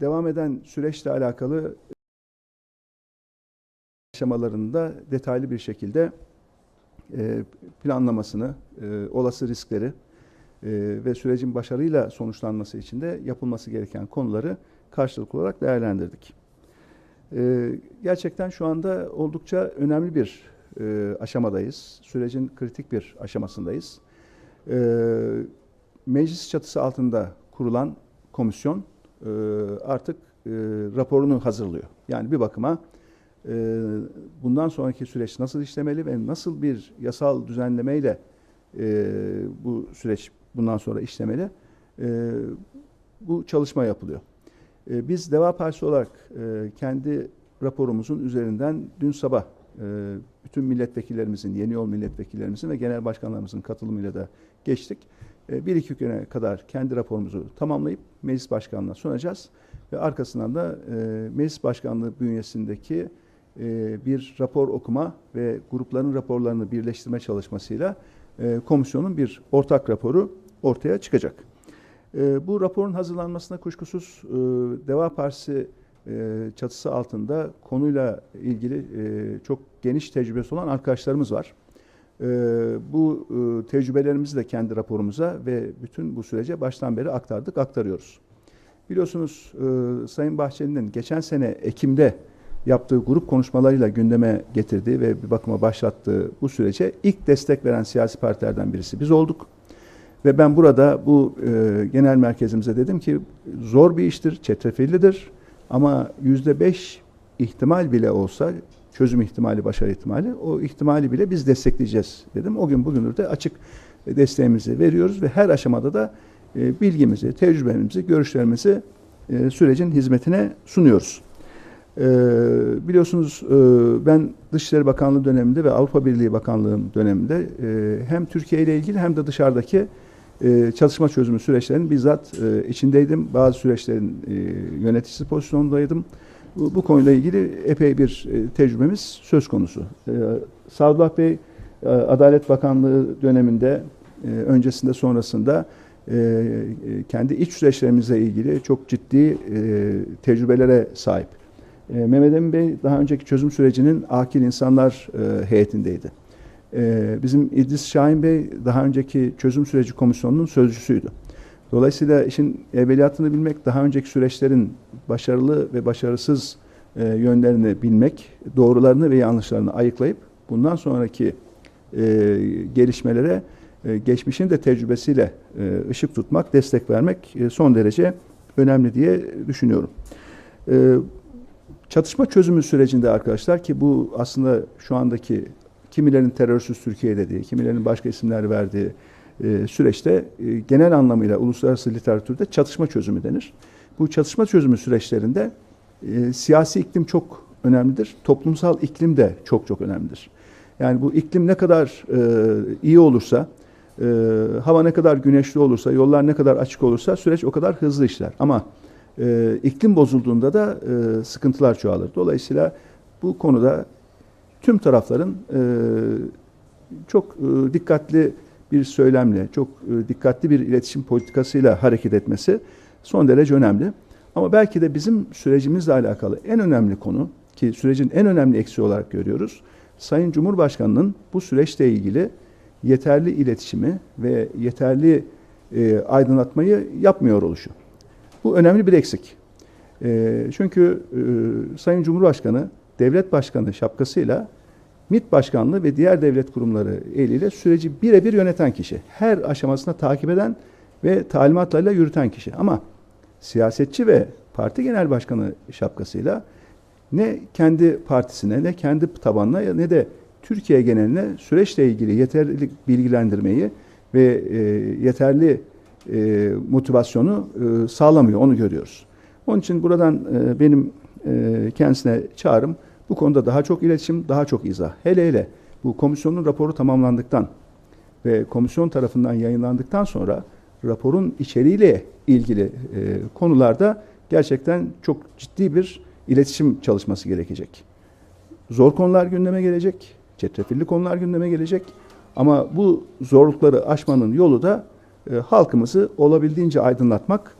devam eden süreçle alakalı aşamalarında detaylı bir şekilde e, planlamasını, e, olası riskleri e, ve sürecin başarıyla sonuçlanması için de yapılması gereken konuları karşılıklı olarak değerlendirdik. E, Gerçekten şu anda oldukça önemli bir e, aşamadayız. Sürecin kritik bir aşamasındayız. E, Meclis çatısı altında kurulan komisyon e, artık e, raporunu hazırlıyor. Yani bir bakıma e, bundan sonraki süreç nasıl işlemeli ve nasıl bir yasal düzenlemeyle e, bu süreç bundan sonra işlemeli e, bu çalışma yapılıyor. E, biz Deva Partisi olarak e, kendi raporumuzun üzerinden dün sabah e, bütün milletvekillerimizin, yeni yol milletvekillerimizin ve genel başkanlarımızın katılımıyla da geçtik. E, bir iki güne kadar kendi raporumuzu tamamlayıp meclis başkanlığına sunacağız ve arkasından da e, meclis başkanlığı bünyesindeki e, bir rapor okuma ve grupların raporlarını birleştirme çalışmasıyla e, komisyonun bir ortak raporu ortaya çıkacak. E, bu raporun hazırlanmasına kuşkusuz e, Deva Partisi e, çatısı altında konuyla ilgili e, çok geniş tecrübesi olan arkadaşlarımız var. E, bu e, tecrübelerimizi de kendi raporumuza ve bütün bu sürece baştan beri aktardık, aktarıyoruz. Biliyorsunuz e, Sayın Bahçeli'nin geçen sene Ekim'de yaptığı grup konuşmalarıyla gündeme getirdiği ve bir bakıma başlattığı bu sürece ilk destek veren siyasi partilerden birisi biz olduk. Ve ben burada bu e, genel merkezimize dedim ki zor bir iştir, çetrefillidir ama yüzde beş ihtimal bile olsa çözüm ihtimali, başarı ihtimali o ihtimali bile biz destekleyeceğiz dedim. O gün bugündür de açık desteğimizi veriyoruz ve her aşamada da e, bilgimizi, tecrübemizi, görüşlerimizi e, sürecin hizmetine sunuyoruz. E, biliyorsunuz ben Dışişleri Bakanlığı döneminde ve Avrupa Birliği Bakanlığı döneminde hem Türkiye ile ilgili hem de dışarıdaki çalışma çözümü süreçlerinin bizzat içindeydim. Bazı süreçlerin yöneticisi pozisyondaydım. Bu, bu konuyla ilgili epey bir e, tecrübemiz söz konusu. E, Sadullah Bey e, Adalet Bakanlığı döneminde e, öncesinde sonrasında kendi iç süreçlerimizle ilgili çok ciddi tecrübelere sahip. Mehmet Emin Bey daha önceki çözüm sürecinin akil insanlar heyetindeydi. Bizim İdris Şahin Bey daha önceki çözüm süreci komisyonunun sözcüsüydü. Dolayısıyla işin evveliyatını bilmek, daha önceki süreçlerin başarılı ve başarısız e, yönlerini bilmek, doğrularını ve yanlışlarını ayıklayıp bundan sonraki e, gelişmelere e, geçmişin de tecrübesiyle e, ışık tutmak, destek vermek e, son derece önemli diye düşünüyorum. E, çatışma çözümü sürecinde arkadaşlar ki bu aslında şu andaki kimilerin terörsüz Türkiye dediği, kimilerin başka isimler verdiği e, süreçte e, genel anlamıyla uluslararası literatürde çatışma çözümü denir. Bu çatışma çözümü süreçlerinde e, siyasi iklim çok önemlidir. Toplumsal iklim de çok çok önemlidir. Yani bu iklim ne kadar iyi olursa, hava ne kadar güneşli olursa, yollar ne kadar açık olursa süreç o kadar hızlı işler. Ama iklim bozulduğunda da sıkıntılar çoğalır. Dolayısıyla bu konuda tüm tarafların çok dikkatli bir söylemle, çok e, dikkatli bir iletişim politikasıyla hareket etmesi son derece önemli. Ama belki de bizim sürecimizle alakalı en önemli konu ki sürecin en önemli eksiği olarak görüyoruz. Sayın Cumhurbaşkanı'nın bu süreçle ilgili yeterli iletişimi ve yeterli e, aydınlatmayı yapmıyor oluşu. Bu önemli bir eksik. E, çünkü e, Sayın Cumhurbaşkanı devlet başkanı şapkasıyla MİT başkanlığı ve diğer devlet kurumları eliyle süreci birebir yöneten kişi. Her aşamasında takip eden ve talimatlarla yürüten kişi. Ama siyasetçi ve parti genel başkanı şapkasıyla ne kendi partisine ne kendi tabanına ne de Türkiye geneline süreçle ilgili yeterli bilgilendirmeyi ve e, yeterli e, motivasyonu e, sağlamıyor. Onu görüyoruz. Onun için buradan e, benim e, kendisine çağrım bu konuda daha çok iletişim, daha çok izah. Hele hele bu komisyonun raporu tamamlandıktan ve komisyon tarafından yayınlandıktan sonra raporun içeriğiyle ilgili e, konularda gerçekten çok ciddi bir iletişim çalışması gerekecek. Zor konular gündeme gelecek, çetrefilli konular gündeme gelecek ama bu zorlukları aşmanın yolu da e, halkımızı olabildiğince aydınlatmak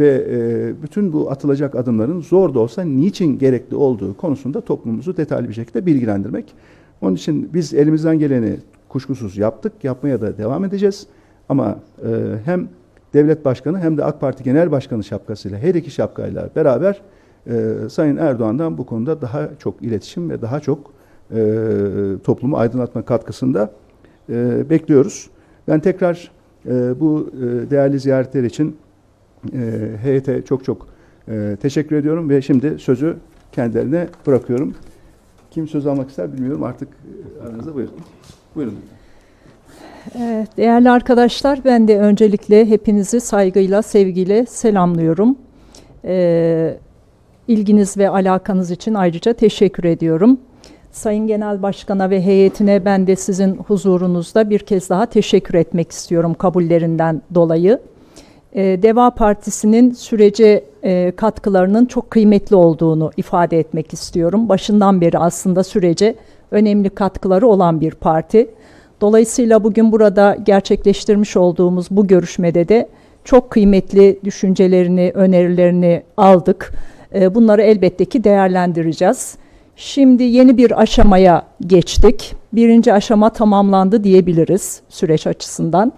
ve e, bütün bu atılacak adımların zor da olsa niçin gerekli olduğu konusunda toplumumuzu detaylı bir şekilde bilgilendirmek. Onun için biz elimizden geleni kuşkusuz yaptık, yapmaya da devam edeceğiz. Ama e, hem devlet başkanı hem de AK Parti Genel Başkanı şapkasıyla her iki şapkayla beraber e, Sayın Erdoğan'dan bu konuda daha çok iletişim ve daha çok toplumu aydınlatma katkısında bekliyoruz. Ben tekrar bu değerli ziyaretler için e, heyete çok çok e, teşekkür ediyorum ve şimdi sözü kendilerine bırakıyorum. Kim söz almak ister bilmiyorum artık e, aranızda buyurun. Buyurun. Evet, Değerli arkadaşlar, ben de öncelikle hepinizi saygıyla, sevgiyle selamlıyorum. Ee, ilginiz ve alakanız için ayrıca teşekkür ediyorum. Sayın Genel Başkan'a ve heyetine ben de sizin huzurunuzda bir kez daha teşekkür etmek istiyorum kabullerinden dolayı. Ee, Deva Partisi'nin sürece e, katkılarının çok kıymetli olduğunu ifade etmek istiyorum. Başından beri aslında sürece önemli katkıları olan bir parti. Dolayısıyla bugün burada gerçekleştirmiş olduğumuz bu görüşmede de çok kıymetli düşüncelerini, önerilerini aldık. Ee, Bunları elbette ki değerlendireceğiz. Şimdi yeni bir aşamaya geçtik. Birinci aşama tamamlandı diyebiliriz süreç açısından.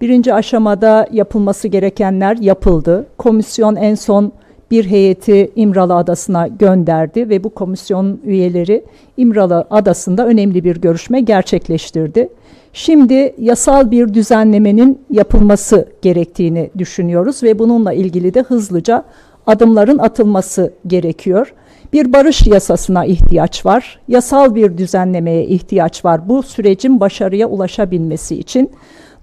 Birinci aşamada yapılması gerekenler yapıldı. Komisyon en son bir heyeti İmralı Adası'na gönderdi ve bu komisyon üyeleri İmralı Adası'nda önemli bir görüşme gerçekleştirdi. Şimdi yasal bir düzenlemenin yapılması gerektiğini düşünüyoruz ve bununla ilgili de hızlıca adımların atılması gerekiyor. Bir barış yasasına ihtiyaç var. Yasal bir düzenlemeye ihtiyaç var bu sürecin başarıya ulaşabilmesi için.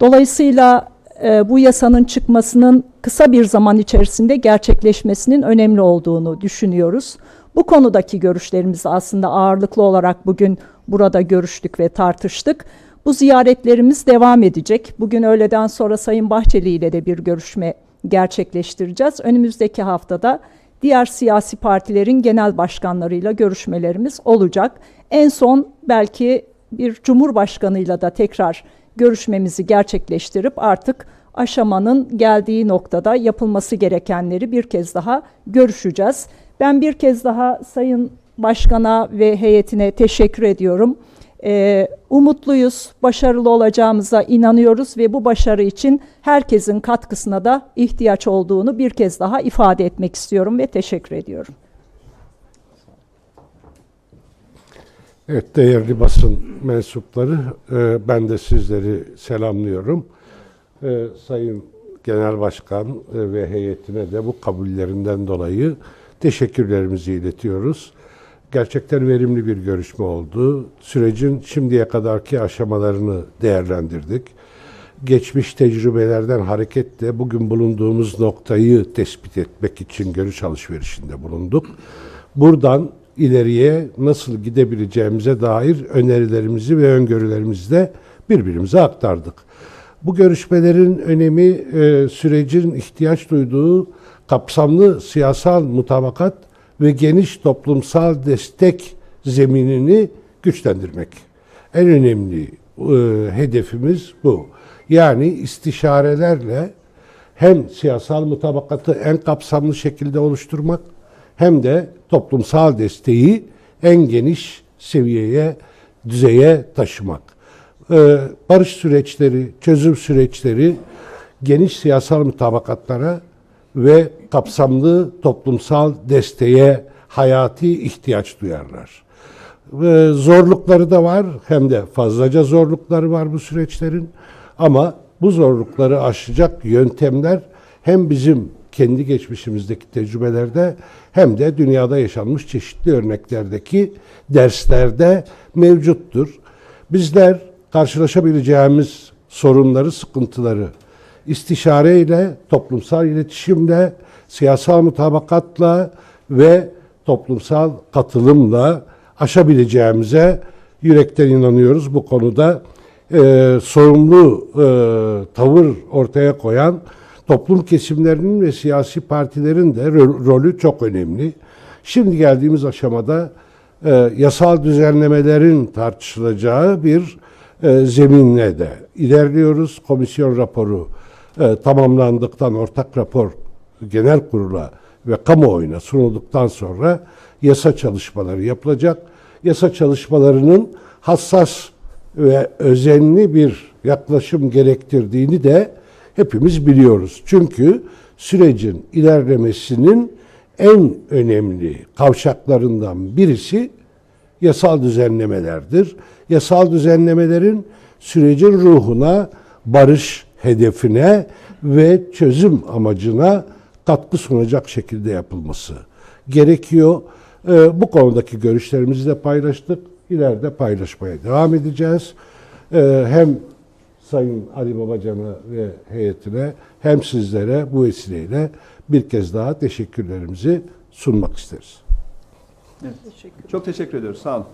Dolayısıyla e, bu yasanın çıkmasının kısa bir zaman içerisinde gerçekleşmesinin önemli olduğunu düşünüyoruz. Bu konudaki görüşlerimizi aslında ağırlıklı olarak bugün burada görüştük ve tartıştık. Bu ziyaretlerimiz devam edecek. Bugün öğleden sonra Sayın Bahçeli ile de bir görüşme gerçekleştireceğiz. Önümüzdeki haftada diğer siyasi partilerin genel başkanlarıyla görüşmelerimiz olacak. En son belki bir cumhurbaşkanıyla da tekrar görüşmemizi gerçekleştirip artık aşamanın geldiği noktada yapılması gerekenleri bir kez daha görüşeceğiz. Ben bir kez daha Sayın Başkan'a ve heyetine teşekkür ediyorum. Ee, umutluyuz, başarılı olacağımıza inanıyoruz ve bu başarı için herkesin katkısına da ihtiyaç olduğunu bir kez daha ifade etmek istiyorum ve teşekkür ediyorum. Evet değerli basın mensupları e, ben de sizleri selamlıyorum. E, Sayın Genel Başkan e, ve heyetine de bu kabullerinden dolayı teşekkürlerimizi iletiyoruz. Gerçekten verimli bir görüşme oldu. Sürecin şimdiye kadarki aşamalarını değerlendirdik. Geçmiş tecrübelerden hareketle bugün bulunduğumuz noktayı tespit etmek için görüş alışverişinde bulunduk. Buradan ileriye nasıl gidebileceğimize dair önerilerimizi ve öngörülerimizi de birbirimize aktardık. Bu görüşmelerin önemi e, sürecin ihtiyaç duyduğu kapsamlı siyasal mutabakat ve geniş toplumsal destek zeminini güçlendirmek. En önemli e, hedefimiz bu. Yani istişarelerle hem siyasal mutabakatı en kapsamlı şekilde oluşturmak hem de toplumsal desteği en geniş seviyeye, düzeye taşımak. Ee, barış süreçleri, çözüm süreçleri geniş siyasal mutabakatlara ve kapsamlı toplumsal desteğe hayati ihtiyaç duyarlar. Ee, zorlukları da var hem de fazlaca zorlukları var bu süreçlerin ama bu zorlukları aşacak yöntemler hem bizim kendi geçmişimizdeki tecrübelerde hem de dünyada yaşanmış çeşitli örneklerdeki derslerde mevcuttur. Bizler karşılaşabileceğimiz sorunları, sıkıntıları istişareyle, toplumsal iletişimle, siyasal mutabakatla ve toplumsal katılımla aşabileceğimize yürekten inanıyoruz. Bu konuda e, sorumlu e, tavır ortaya koyan toplum kesimlerinin ve siyasi partilerin de ro- rolü çok önemli. Şimdi geldiğimiz aşamada e, yasal düzenlemelerin tartışılacağı bir e, zeminle de ilerliyoruz. Komisyon raporu e, tamamlandıktan, ortak rapor genel kurula ve kamuoyuna sunulduktan sonra yasa çalışmaları yapılacak. Yasa çalışmalarının hassas ve özenli bir yaklaşım gerektirdiğini de hepimiz biliyoruz. Çünkü sürecin ilerlemesinin en önemli kavşaklarından birisi yasal düzenlemelerdir. Yasal düzenlemelerin sürecin ruhuna, barış hedefine ve çözüm amacına katkı sunacak şekilde yapılması gerekiyor. Ee, bu konudaki görüşlerimizi de paylaştık. İleride paylaşmaya devam edeceğiz. Ee, hem Sayın Ali Babacan'a ve heyetine hem sizlere bu vesileyle bir kez daha teşekkürlerimizi sunmak isteriz. Çok teşekkür ediyoruz. Sağ olun.